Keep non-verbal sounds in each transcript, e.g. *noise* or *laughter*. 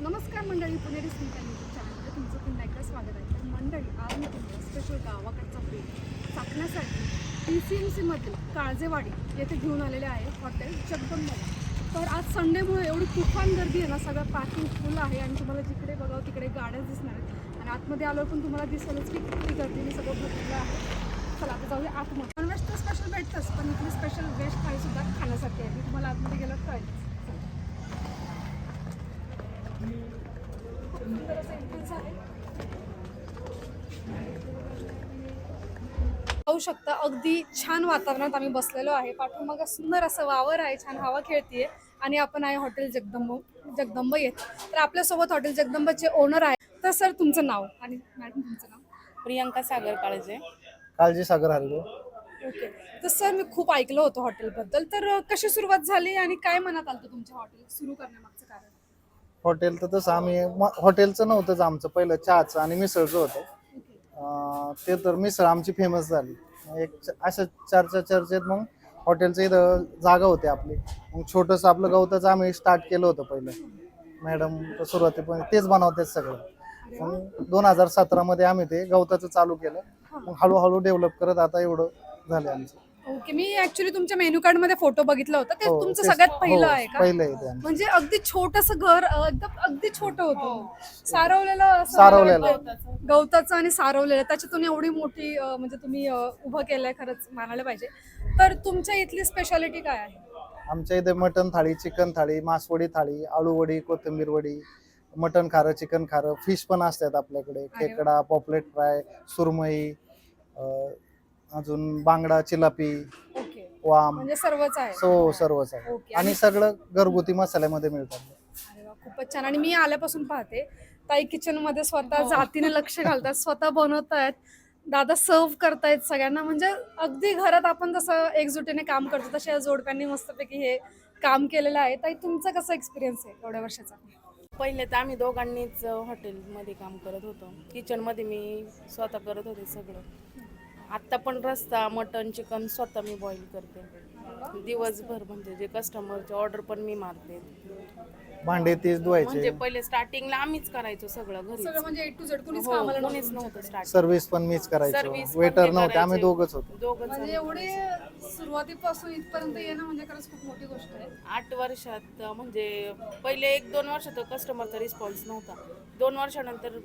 नमस्कार मंडळी पुणेरी स्मिता यूट्यूब चॅनलमध्ये तुमचं पुन्हा एकदा स्वागत आहे. तर मंडळी आज मी तुम्हाला स्पेशल गावाकडचा प्रेम चाकण्यासाठी पी सी एम सीमधील काळजेवाडी येथे घेऊन आलेले आहे हॉटेल जगदंबा. तर आज संडेमुळे एवढी तुफान गर्दी आहे ना सगळं पार्किंग फुल आहे आणि तुम्हाला जिकडे बघावं तिकडे गाड्याच दिसणार आहेत. आणि आतमध्ये आलो पण तुम्हाला दिसेलच की किती गर्दीने सगळं भरलेलं आहे. चला आता जाऊया आतमध्ये. नॉनव्हेज तर स्पेशल भेटतंच पण इथली स्पेशल व्हेज थाळीसुद्धा खाण्यासाठी आहे. मी तुम्हाला आतमध्ये गेलं कळेल खूप सुंदर असं entrance आहे. पाहू शकता. अगदी छान वातावरणात आम्ही बसलेलो आहे. पाठीमागं सुंदर असं वावर आहे. छान हवा खेळतीये. आणि आपण आहे हॉटेल जगदंब जगदंब येत. तर आपल्यासोबत हॉटेल जगदंबाचे ओनर आहे. तर सर तुमचं नाव आणि मॅडम तुमचं नाव? प्रियंका सागर काळजे. काळजी सागर हरलो ओके. तर सर मी खूप ऐकलं होतं हॉटेलबद्दल. तर कशी सुरुवात झाली आणि काय मनात आलं होतं तुमच्या हॉटेल सुरू करण्यामागचं कारण? हॉटेल तर तसं आम्ही म- हॉटेलचं नव्हतंच आमचं. पहिलं चहाचं आणि मिसळचं होतं. ते तर मिसळ आमची फेमस झाली. एक च- अशा चर्चा चर्चेत मग हॉटेलचं इथं जागा होती आपली. मग छोटंसं आपलं गवताचं आम्ही स्टार्ट केलं होतं पहिलं. मॅडम सुरुवातीपर्यंत तेच बनवतात सगळं. मग दोन हजार सतरामध्ये आम्ही ते गवताचं चालू केलं. मग हळूहळू डेव्हलप करत आता एवढं झालं आमचं. ओके मी ऍक्च्युली तुमच्या मेन्यू कार्डमध्ये फोटो बघितला होता ते हो, तुमचं तेच- सगळ्यात पहिलं हो, आहे का पहिलं आहे ते आमचं. म्हणजे अगदी छोटस घर अं, एकदम अगदी छोट होतं सारवलेलं असं सारवलेलं. वाटतं. गवताचं आणि सारवलेलं त्याच्यातून एवढी मोठी अं, म्हणजे तुम्ही अं, उभं केलंय खरंच मानायला पाहिजे तर तुमच्या इथली स्पेशालिटी काय आहे आमच्या इथे मटन थाळी चिकन थाळी मासवडी थाळी आळूवडी कोथिंबीर वडी मटन खारं चिकन खारं फिश पण असतात आपल्याकडे. खेकडा पॉपलेट फ्राय सुरमई अं, अजून बांगडा चिलापी ओके. वाम. म्हणजे सर्वच आहे. सो सर्वच आहे. ओके. आणि सगळं घरगुती मसाल्यामध्ये मिळतात. अरे वा, खूपच छान. आणि मी आल्यापासून पाहते ताई किचनमध्ये स्वतः जातीने लक्ष घालतात स्वतः बनवतायत. दादा सर्व करतायत सगळ्यांना. म्हणजे अगदी घरात आपण जसं एकजुटीने काम करतो तसे या जोडप्यांनी मस्तपैकी हे काम केलेलं आहे. ताई तुमचा कसा एक्सपिरियन्स आहे एवढ्या वर्षाचा? पहिले तर आम्ही दोघांनीच हॉटेलमध्ये काम करत होतो. किचनमध्ये मी स्वतः करत होते सगळं. आत्ता पण रस्ता मटन चिकन स्वतः मी बॉईल करते. दिवसभर म्हणजे जे कस्टमरचे ऑर्डर पण मी मारते. भांडे तेच धुवायचे. म्हणजे पहिले स्टार्टिंगला आम्हीच करायचो सगळं सगळं घरी म्हणजे ए टू झेड कुणीच कामाला कोणीच नव्हतं सर्व्हिस पण मीच करायचो. पण वेटर ते नव्हते आम्ही करायचे. दोघच होतो. दोघं म्हणजे एवढे सुरुवातीपासून इथपर्यंत येणं म्हणजे खरंच खूप मोठी गोष्ट आहे. आठ वर्षात म्हणजे पहिले एक दोन वर्षात कस्टमरचा रिस्पॉन्स नव्हता. दोन वर्षानंतर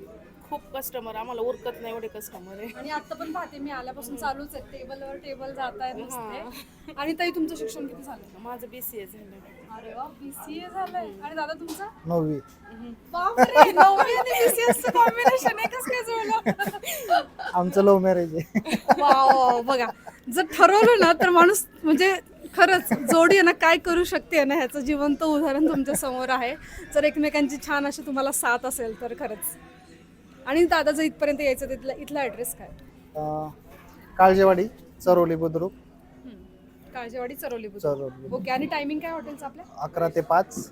खूप कस्टमर आम्हाला उरकत नाही एवढे कस्टमर आहे. आणि आता पण पाहते मी आल्यापासून चालूच आहे. टेबलवर टेबल जात आहेत नुसते. आणि ताई तुमचं शिक्षण किती झालं? माझं बी सी ए झालं अरे वा बीसीए झालंय. आणि दादा तुमचं? नववी. बापरे नववी आणि बीसीएस कॉम्बिनेशन एकच काय जुळलं? आमचं लव्ह मॅरेज आहे. वाव बघा. जर ठरवलं ना तर माणूस म्हणजे खरंच जोडी आहे ना काय करू शकते ना ह्याचं जिवंत उदाहरण तुमच्यासमोर आहे. जर एकमेकांची छान अशी तुम्हाला साथ असेल तर खरंच. आणि दादा जर इथपर्यंत यायचं तिथला इथला ॲड्रेस काय? अं, काळजेवाडी चरोली बुद्रुक. काळजेवाडी चरवली बुद्रुक. चरोली ओके आणि टायमिंग काय हॉटेलचं आपल्या? अकरा ते पाच.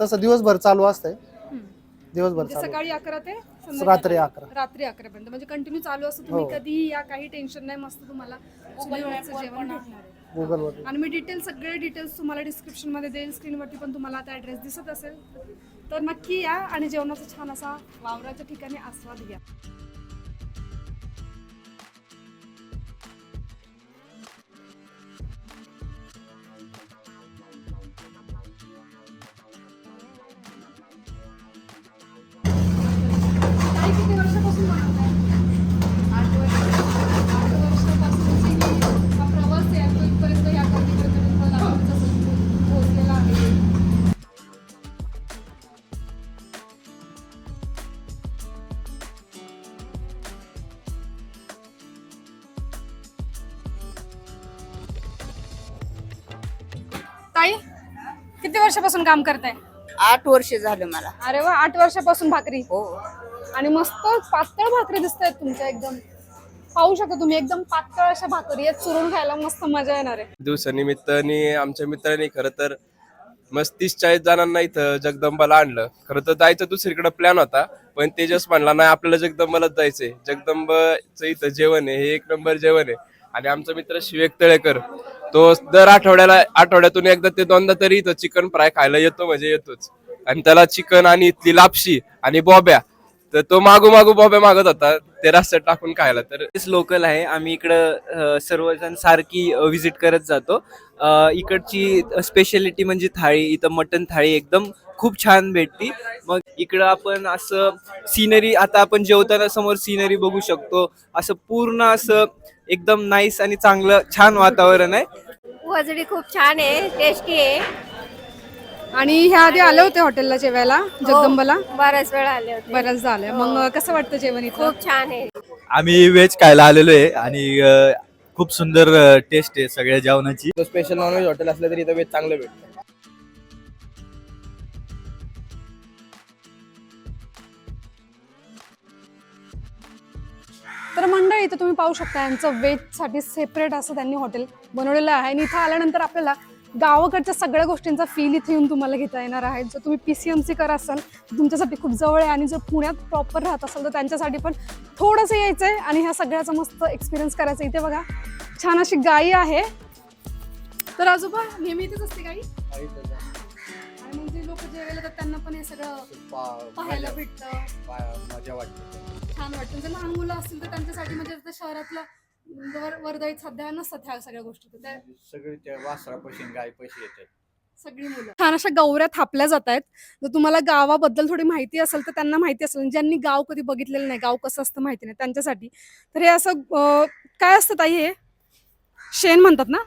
तसं दिवसभर चालू असतंय. हम्म. दिवसभर म्हणजे चालू सकाळी अकरा ते संध्याकाळी रात्री अकरा. रात्री अकरा पर्यंत म्हणजे कंटिन्यू चालू असतं तुम्ही हो. कधीही या काही टेन्शन नाही. मस्त तुम्हाला चुलीवरचं जेवण भेटणार आहे. गुगलवर आणि मी डिटेल सगळे डिटेल्स तुम्हाला डिस्क्रिप्शनमध्ये देईल. स्क्रीनवरती पण तुम्हाला आता ऍड्रेस दिसत असेल. तर नक्की या आणि जेवणाचा छान असा वावराच्या ठिकाणी आस्वाद घ्या. काम करताय? आठ वर्ष झालं मला. अरे वा आठ वर्षापासून भाकरी? हो. आणि मस्त पातळ भाकरी दिसत आहेत तुमच्या एकदम. पाहू शकता तुम्ही एकदम पातळ अशा भाकरी आहेत चुरून खायला मस्त मजा येणार आहे. दिवसानिमित्ताने आमच्या मित्रांनी खरं तर मस्त तीस चाळीस जणांना इथं जगदंबाला आणलं. खरं तर जायचं दुसरीकडे प्लॅन होता पण तेजस म्हणला नाही आपल्याला जगदंबालाच जायचंय. जगदंबाचं इथं जेवण आहे हे एक नंबर जेवण आहे. आणि आमचा मित्र शिवेक तळेकर तो दर आठवड्याला आठवड्यातून एकदा ते दोनदा तरी इथं चिकन फ्राय खायला येतो म्हणजे येतोच. आणि त्याला चिकन आणि इथली लापशी आणि बॉब्या. तर तो मागू मागू बॉब्या मागत होता ते रस्त्यात टाकून खायला. तर लोकल आहे. आम्ही इकडं अ, सर्वजण सारखी व्हिजिट करत जातो. अ, इकडची स्पेशालिटी म्हणजे थाळी. इथं मटन थाळी एकदम खूप छान भेटती. मग इकडं आपण असं सिनरी आता आपण जेवताना समोर सिनरी बघू शकतो. असं पूर्ण असं एकदम नाईस आणि चांगलं छान वातावरण आहे. वजडी खूप छान आहे टेस्टी आहे. आणि ह्या आधी आले होते हॉटेलला जेवायला जगदंबाला? बऱ्याच वेळा आले होते. बऱ्याच झालं मग कसं वाटतं जेवण इथं खूप छान आहे. आम्ही व्हेज खायला आलेलो आहे आणि अ, खूप सुंदर टेस्ट आहे सगळ्या जेवणाची. स्पेशल नॉनव्हेज हॉटेल असलं तरी इथं वेज चांगलं भेटतं. तर मंडळी इथं तुम्ही पाहू शकता यांचं वेजसाठी सेपरेट असं त्यांनी हॉटेल बनवलेलं आहे. आणि इथं आल्यानंतर आपल्याला गावाकडच्या सगळ्या गोष्टींचा फील इथे येऊन तुम्हाला घेता येणार आहे. जर तुम्ही पी सी एम सी कर असाल तुमच्यासाठी खूप जवळ आहे आणि जर पुण्यात प्रॉपर राहत असाल तर त्यांच्यासाठी पण थोडंसं यायचं आहे आणि ह्या सगळ्याचा मस्त एक्सपिरियन्स करायचा इथे बघा छान अशी गाई आहे. तर आजोबा नेहमी इथेच असते गाई? आणि मग जे लोक जेवायला तर त्यांना पण हे सगळं पाहायला भेटतं. मजा वाटते. छान वाटतं. जर लहान मुलं असतील तर त्यांच्यासाठी म्हणजे आता शहरातलं वर- वर्दळीत सध्या नसतात ह्या सगळ्या गोष्टी. तर त्या सगळे त्या वासरापाशी गाय पैसे येतात. सगळी मुलं. छान अशा गौऱ्या थापल्या जात आहेत. जर तुम्हाला गावाबद्दल थोडी माहिती असेल तर त्यांना माहिती असेल. ज्यांनी गाव कधी बघितलेलं नाही गाव कसं असतं माहिती नाही त्यांच्यासाठी. तर हे असं अं, काय असतं ताई हे? शेण म्हणतात ना?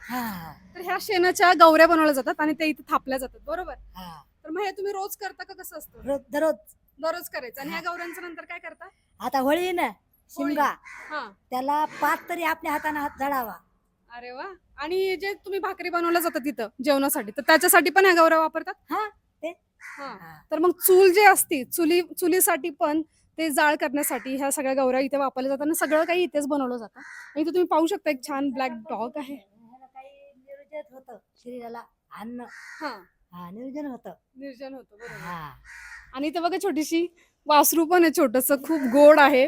तर ह्या शेणाच्या गौऱ्या बनवल्या जातात आणि ते इथे थापल्या जातात. बरोबर? तर मग हे तुम्ही रोज करता का कसं असतं? रोज दररोज. दररोज करायचं. आणि ह्या गौऱ्यांचं नंतर काय करता? आता होळी आहे ना शिमगा. हा. त्याला पाच तरी आपल्या हाताने हात जडावा अरे वा. आणि जे तुम्ही भाकरी बनवल्या जातात तिथं जेवणासाठी तर त्याच्यासाठी पण ह्या गौऱ्या वापरतात? हा, ते. हा. हा. तर मग चूल जे असती चुली चुलीसाठी पण ते जाळ करण्यासाठी ह्या सगळ्या गौऱ्या इथे वापरल्या जातात आणि सगळं काही इथेच बनवलं जातं. आणि इथे तुम्ही पाहू शकता एक छान ब्लॅक डॉग आहे. ह्याला काही नियोजन होतं शरीराला अन्न. हा. हा होतं. निर्जन होतं बरोबर. हा. आणि इथे बघा छोटीशी वासरू पण आहे छोटस खूप गोड आहे.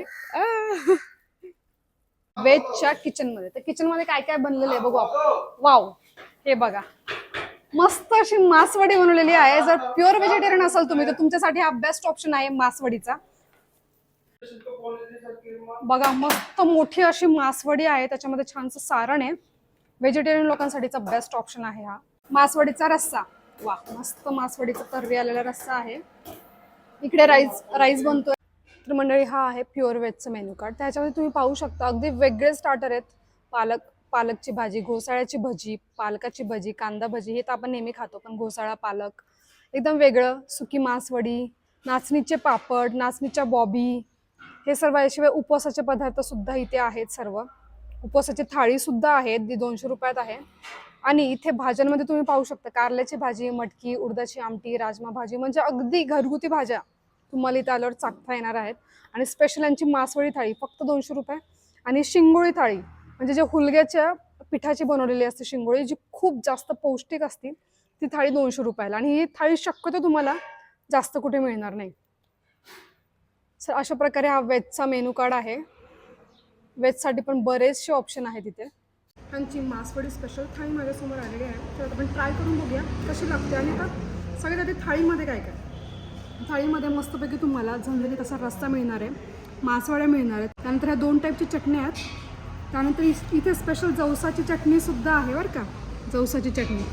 वेजच्या किचनमध्ये. तर किचनमध्ये काय काय बनलेलं आहे बघू आपण. वाव हे बघा. मस्त अशी मासवडी बनवलेली आहे. जर प्युअर व्हेजिटेरियन असाल तुम्ही तर तुमच्यासाठी हा बेस्ट ऑप्शन आहे मासवडीचा. बघा मस्त मोठी अशी मासवडी आहे. त्याच्यामध्ये छानसं सारण आहे. व्हेजिटेरियन लोकांसाठीचा बेस्ट ऑप्शन आहे हा. मासवडीचा रस्सा. वा मस्त मासवडीचा तर्री आलेला रस्सा आहे. इकडे राईस राईस बनतोय. तर मंडळी हा आहे प्युअर व्हेजचं मेन्यू कार्ड त्याच्यामध्ये तुम्ही पाहू शकता अगदी वेगळे स्टार्टर आहेत. पालक पालकची भाजी घोसाळ्याची भजी पालकाची भजी कांदा भजी हे तर आपण नेहमी खातो पण घोसाळा पालक एकदम वेगळं. सुकी मासवडी नाचणीचे पापड नाचणीच्या बॉबी हे सर्व याशिवाय उपवासाचे पदार्थ सुद्धा इथे आहेत सर्व. उपवासाची थाळी सुद्धा आहेत ती दोनशे रुपयात आहे. आणि इथे भाज्यांमध्ये तुम्ही पाहू शकता कारल्याची भाजी मटकी उडदाची आमटी राजमा भाजी म्हणजे अगदी घरगुती भाज्या तुम्हाला इथे आल्यावर चाकता येणार आहेत. आणि स्पेशल यांची मासवळी थाळी फक्त दोनशे रुपये. आणि शिंगोळी थाळी म्हणजे जे हुलग्याच्या पिठाची बनवलेली असते शिंगोळी जी खूप जास्त पौष्टिक असते ती थाळी दोनशे रुपयाला. आणि ही थाळी शक्यतो तुम्हाला जास्त कुठे मिळणार नाही. सर अशा प्रकारे हा वेजचा मेनू कार्ड आहे. वेजसाठी पण बरेचसे ऑप्शन आहेत तिथे त्यांची मासवडी स्पेशल थाळी माझ्यासमोर आलेली आहे. तर आपण ट्राय करून बघूया कशी लागते आणि आता सगळ्यात आधी थाळीमध्ये काय काय? थाळीमध्ये मस्तपैकी तुम्हाला झणझणीत असा रस्ता मिळणार आहे मासवड्या मिळणार आहेत. त्यानंतर ह्या दोन टाईपची चटण्या आहेत. त्यानंतर इथे स्पेशल जवसाची चटणीसुद्धा आहे बरं का. जवसाची चटणी.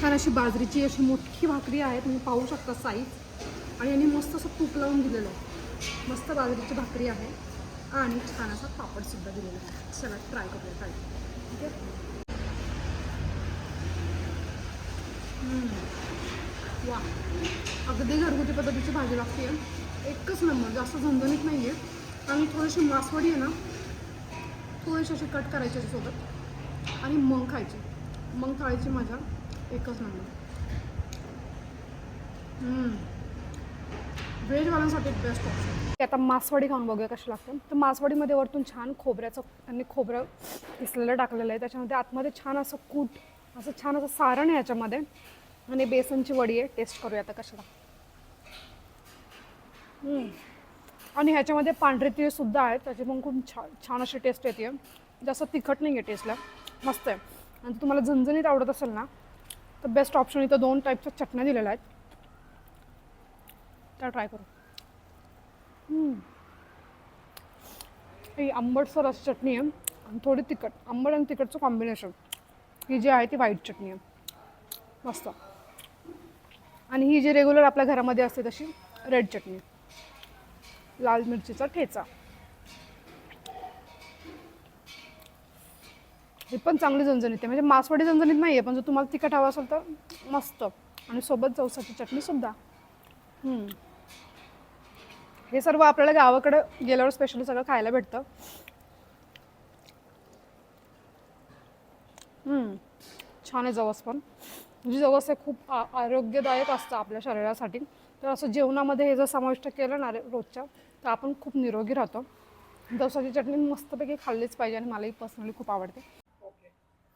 छान अशी बाजरीची अशी मोठी भाकरी आहे तुम्ही पाहू शकता साईज आणि यांनी मस्त असं तूप लावून दिलेलं आहे. मस्त बाजरीची भाकरी आहे. आणि छान असा पापडसुद्धा दिलेला आहे. चला ट्राय करूया ट्राय ठीक आहे? वा. अगदी घरगुती पद्धतीची भाजी लागते. एकच नंबर जास्त झणझणीत नाही आहे आणि थोडीशी मासवडी आहे ना थोडीशी अशी कट करायची सोबत आणि मग खायची. मग थाळीची मजा एकच नंबर. व्हेजवाल्यांसाठी बेस्ट ऑप्शन आता मासवडी खाऊन बघूया कशी लागते. तर मासवडीमध्ये वरतून छान खोबऱ्याचं त्यांनी खोबरं किसलेलं टाकलेलं आहे. त्याच्यामध्ये आतमध्ये छान असं कूट असं छान असं सारण आहे याच्यामध्ये. आणि बेसनची वडी आहे. टेस्ट करूया आता कशाला. आणि ह्याच्यामध्ये पांढरे तीळ सुद्धा आहेत. त्याची पण खूप छान छान अशी टेस्ट येते. जास्त तिखट नाही आहे टेस्टला मस्त आहे. आणि तुम्हाला झणझणीत आवडत असेल ना तर बेस्ट ऑप्शन इथं दोन टाईपच्या चटण्या दिलेल्या आहेत. तर ट्राय करू. ही आंबटसर अशी चटणी आहे. आणि थोडी तिखट आंबट आणि तिखटचं कॉम्बिनेशन ही जी आहे ती व्हाईट चटणी आहे. मस्त. आणि ही जी रेग्युलर आपल्या घरामध्ये असते तशी रेड चटणी. लाल मिरचीचा ठेचा. ही पण चांगली झणझणीत आहे. म्हणजे मासवडी झणझणीत नाही आहे पण जर तुम्हाला तिखट हवं असेल तर मस्त. आणि सोबत जवसाची चटणी सुद्धा. हम्म. हे सर्व आपल्याला गावाकडे गेल्यावर स्पेशली सगळं खायला भेटतं. छान आहे जवस पण. म्हणजे जवस हे खूप आ- आरोग्यदायक असतं आपल्या शरीरासाठी. तर असं जेवणामध्ये हे जर समाविष्ट केलं ना रे- रोजच्या तर आपण खूप निरोगी राहतो. जवसाची चटणी मस्तपैकी खाल्लीच पाहिजे आणि मलाही पर्सनली खूप आवडते.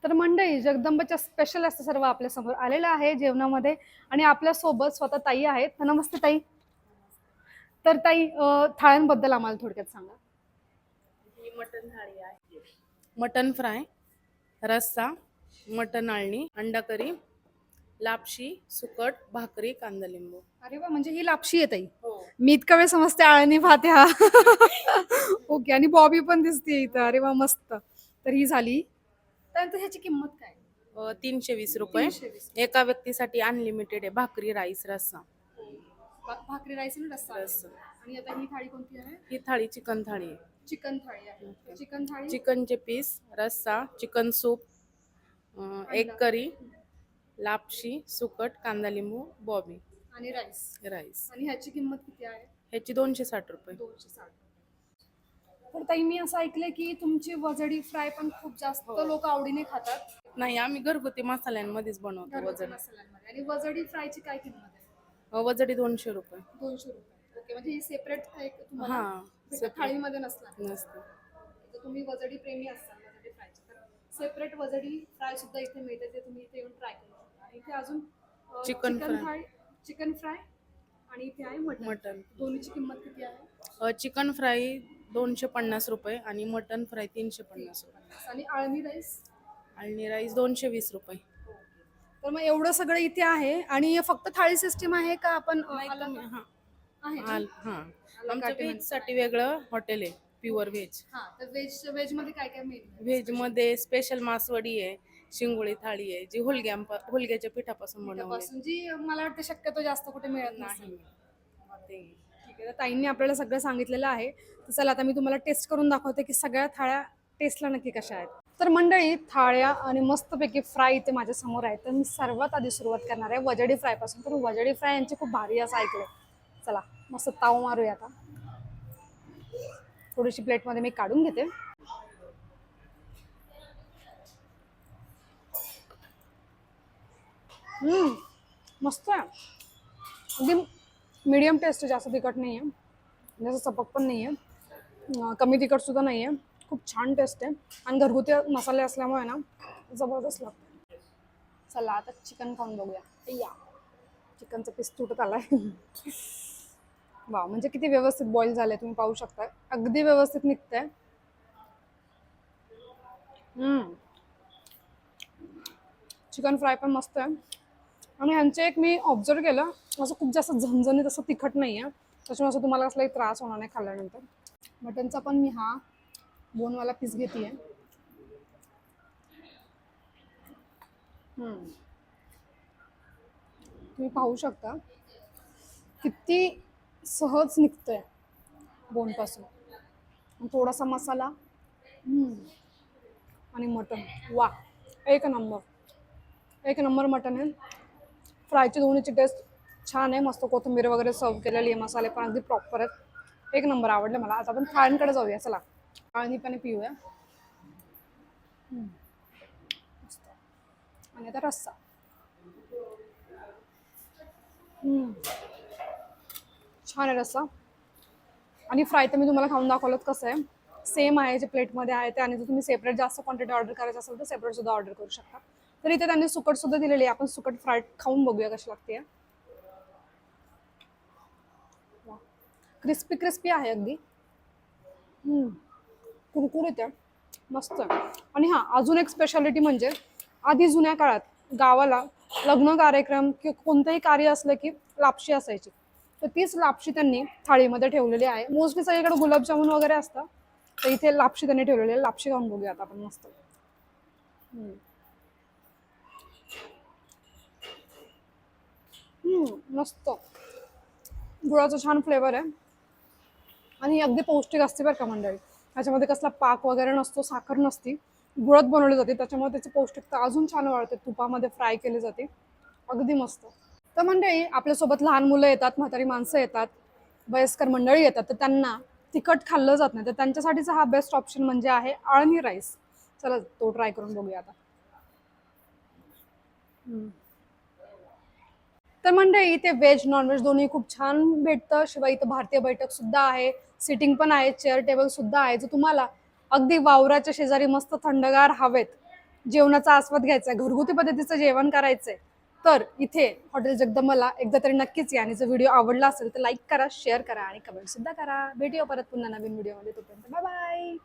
तर मंडळी जगदंबाच्या स्पेशल असं सर्व आपल्यासमोर आलेलं आहे जेवणामध्ये. आणि आपल्यासोबत स्वतः ताई आहेत. तर नमस्ते ताई. तर ताई थाळ्यांबद्दल आम्हाला थोडक्यात सांगा. ही मटन थाळी आहे. मटन फ्राय रस्सा मटन आळणी अंडा करी लापशी सुकट भाकरी कांदा लिंबू. अरे वा म्हणजे ही लापशी आहे ताई. हो. मी इतका वेळ समजते आळणी भात हा *laughs* ओके आणि बॉबी पण दिसते इथं. अरे वा मस्त. तर ही झाली त्यानंतर ह्याची किंमत काय? अ, तीनशे वीस रुपये. तीनशे वीस. एका व्यक्तीसाठी अनलिमिटेड आहे भाकरी राईस रस्सा. भा- भाकरी राईस आणि रस्सा. रस्सा. आणि आता ही थाळी कोणती आहे? ही थाळी चिकन थाळी आहे. चिकन थाळी आहे. चिकन थाळी? चिकनचे पीस रस्सा चिकन सूप अ, एग करी लापशी सुकट कांदा लिंबू बॉबी. आणि राईस राईस आणि ह्याची किंमत किती आहे? ह्याची दोनशे साठ रुपये. दोनशे साठ. तर ताई मी असं ऐकलंय की तुमची वजडी फ्राय पण खूप जास्त लोक आवडीने खातात. नाही आम्ही घरगुती मसाल्यांमध्येच बनवतो घरगुती वजन मसाल्यांमध्ये. आणि वजडी फ्रायची काय किंमत आहे? वजडी दोनशे रुपये. दोनशे रुपये. ओके म्हणजे ही सेपरेट एक तुम्हाला हा भेटतं, separate. थाळीमध्ये नसणार? नसतं. तर तुम्ही वजडी प्रेमी असाल वजडी फ्रायचे. तर सेपरेट वजडी फ्राय सुद्धा इथे मिळते ते तुम्ही इथे येऊन ट्राय करू शकता. आणि इथे अजून Chicken fry. Fry chicken fry आणि इथे आहे मटन मटन दोन्हीची किंमत किती आहे? चिकन फ्राय दोनशे पन्नास रुपये आणि मटन फ्राय तीनशे पन्नास रुपये. आणि आळणी राईस? आणि राईस दोनशे वीस रुपये. तर मग एवढं सगळं इथे आहे आणि फक्त थाळी सिस्टीम आहे का आपण हा. आहे ना? हा. आमच्या साठी वेगळं हॉटेल आहे प्युअर व्हेज हा तर व्हेज व्हेजमध्ये काय काय मिळेल व्हेजमध्ये स्पेशल मासवडी आहे शिंगोळी थाळी आहे जी हुलग्या हुलग्याच्या पिठापासून बनवली जी मला वाटतं शक्यतो जास्त कुठे मिळत नाही. नाही ते ठीक आहे तर ताईंनी आपल्याला सगळं सांगितलेलं आहे. तर चला आता मी तुम्हाला टेस्ट करून दाखवते की सगळ्या थाळ्या टेस्टला नक्की कशा आहेत. तर मंडळी थाळ्या आणि मस्तपैकी फ्राय इथे माझ्यासमोर आहे तर मी सर्वात आधी सुरुवात करणार आहे वजडी फ्रायपासून तर वजडी फ्राय यांची खूप भारी असं ऐकलं चला मस्त ताव मारूया आता. थोडीशी प्लेटमध्ये मी काढून घेते. हम्म, मस्त आहे. अगदी मीडियम टेस्ट आहे जास्त तिखट नाही आहे. जास्त चपक पण नाही आहे. कमी तिखट सुद्धा नाही आहे. खूप छान टेस्ट आहे. आणि घरगुती मसाले असल्यामुळे ना जबरदस्त लागतं. चला आता चिकन खाऊन बघूया. या. चिकनचं पीस तुटत आलाय. वा म्हणजे किती व्यवस्थित बॉईल झालंय तुम्ही पाहू शकता. अगदी व्यवस्थित निघतंय. चिकन फ्राय पण मस्त आहे. आणि ह्यांचे एक मी ऑब्झर्व केलं. असं खूप जास्त झणझणीत असं तिखट नाही आहे त्याच्यामुळे असं तुम्हाला कसलाही त्रास होणार नाही खाल्ल्यानंतर. मटनचा पण मी हा बोनवाला पीस घेते आहे तुम्ही पाहू शकता किती सहज निघतंय बोनपासून. थोडासा मसाला आणि मटन. वा एक नंबर. एक नंबर मटन आहे. फ्रायची दोन्हीची टेस्ट छान आहे मस्त कोथिंबीर वगैरे सर्व केलेली आहे मसाले पण अगदी प्रॉपर आहेत. एक नंबर आवडले मला. आता आपण थाळ्यांकडे जाऊया चला. आळणी पण पिऊया आणि आता रस्सा. छान आहे रस्सा. आणि फ्राय तर मी तुम्हाला खाऊन दाखवलं कसं आहे. सेम आहे जे प्लेटमध्ये आहे ते. आणि जर तुम्ही सेपरेट जास्त क्वांटिटी ऑर्डर करायचं असेल तर सेपरेट सुद्धा ऑर्डर करू शकता. तर इथे त्यांनी सुकट सुद्धा दिलेली आहे. आपण सुकट फ्राय खाऊन बघूया कशी लागते क्रिस्पी क्रिस्पी आहे अगदी. हम्म. कुरकुरीत आहे. मस्त आणि हां अजून एक स्पेशालिटी म्हणजे आधी जुन्या काळात गावाला लग्न कार्यक्रम किंवा कोणतंही कार्य असलं की लापशी असायची. तर तीच लापशी त्यांनी थाळीमध्ये ठेवलेली आहे. मोस्टली सगळीकडे गुलाबजामुन वगैरे असतं. तर इथे लापशी त्यांनी ठेवलेली आहे. लापशी खाऊन बघूया आता आपण मस्त. मस्त. गुळाचा छान फ्लेवर आहे. आणि अगदी पौष्टिक असते बरं का मंडळी. त्याच्यामध्ये कसला पाक वगैरे नसतो साखर नसती. गुळत बनवली जाते. त्याच्यामुळे त्याची पौष्टिकता अजून छान वाढते. तुपामध्ये फ्राय केली जाते. अगदी मस्त. तर मंडळी आपल्यासोबत लहान मुलं येतात म्हातारी माणसं येतात वयस्कर मंडळी येतात तर त्यांना तिखट खाल्लं जात नाही. तर त्यांच्यासाठीचा हा बेस्ट ऑप्शन म्हणजे आहे आळणी राईस चला तो ट्राय करून बघूया आता. तर मंडळी इथे व्हेज नॉनव्हेज दोन्ही खूप छान भेटतं. शिवाय इथं भारतीय बैठक सुद्धा आहे. सिटिंग पण आहे चेअर टेबल सुद्धा आहे जो तुम्हाला अगदी वावराच्या शेजारी मस्त थंडगार हवेत जेवणाचा आस्वाद घ्यायचा आहे घरगुती पद्धतीचं जेवण करायचंय तर इथे हॉटेल जगदंबाला एकदा तरी नक्कीच या. आणि जर व्हिडिओ आवडला असेल तर लाईक करा शेअर करा आणि कमेंट सुद्धा करा. भेटूया परत पुन्हा नवीन व्हिडिओमध्ये. तोपर्यंत बाय बाय.